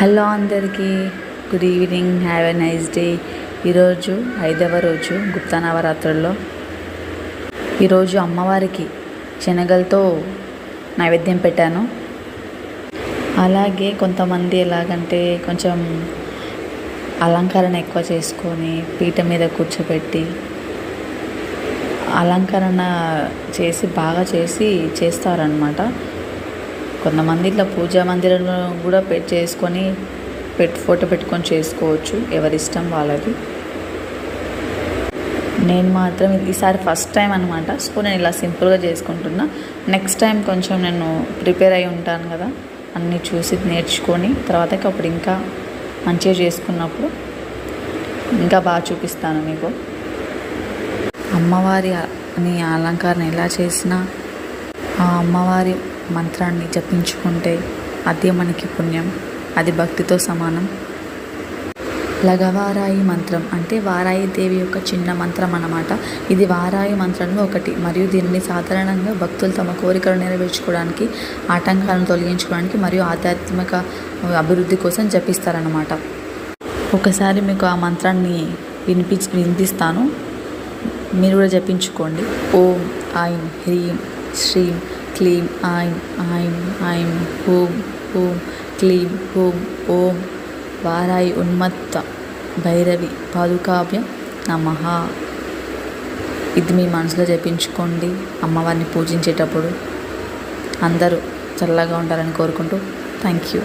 Hello అందరికీ. Good evening have a nice day. ఈరోజు ఐదవ రోజు గుప్తా నవరాత్రుల్లో. ఈరోజు అమ్మవారికి శనగలతో నైవేద్యం పెట్టాను. అలాగే కొంతమంది ఎలాగంటే కొంచెం అలంకరణ ఎక్కువ చేసుకొని పీట మీద కూర్చోబెట్టి అలంకరణ చేసి బాగా చేసి చేస్తారనమాట కొంతమంది ఇట్లా పూజా మందిరంలో కూడా పెట్ చేసుకొని పెట్ ఫోటో పెట్టుకొని చేసుకోవచ్చు ఎవరిష్టం వాళ్ళది నేను మాత్రం ఈసారి ఫస్ట్ టైం అనమాట సో నేను ఇలా సింపుల్గా చేసుకుంటున్నా. నెక్స్ట్ టైం కొంచెం నేను ప్రిపేర్ అయి ఉంటాను కదా అన్నీ చూసి నేర్చుకొని తర్వాత అప్పుడు ఇంకా మంచిగా చేసుకున్నప్పుడు ఇంకా బాగా చూపిస్తాను మీకు. అమ్మవారి అని అలంకరణ ఎలా చేసినా ఆ అమ్మవారి మంత్రాన్ని జపించుకుంటే అదే మనకి పుణ్యం. అది భక్తితో సమానం. లగవారాయి మంత్రం అంటే వారాయి దేవి యొక్క చిన్న మంత్రం అన్నమాట. ఇది వారాయి మంత్రంలో ఒకటి. మరియు దీనిని సాధారణంగా భక్తులు తమ కోరికలు నెరవేర్చుకోవడానికి ఆటంకాలను తొలగించుకోవడానికి మరియు ఆధ్యాత్మిక అభివృద్ధి కోసం జపిస్తారన్నమాట. ఒకసారి మీకు ఆ మంత్రాన్ని వినిపి వినిపిస్తాను. మీరు కూడా జపించుకోండి. ఓం ఐం హ్రీం శ్రీం క్లీం ఆయం ఆయం ఆయం హూం హూం క్లీం హూం ఓం. వారాయి ఉన్మత్త భైరవి పాదుకాభ్యం నమ. ఇది మీ మనసులో జపించుకోండి అమ్మవారిని పూజించేటప్పుడు. అందరూ చల్లగా ఉండాలని కోరుకుంటూ థ్యాంక్ యూ.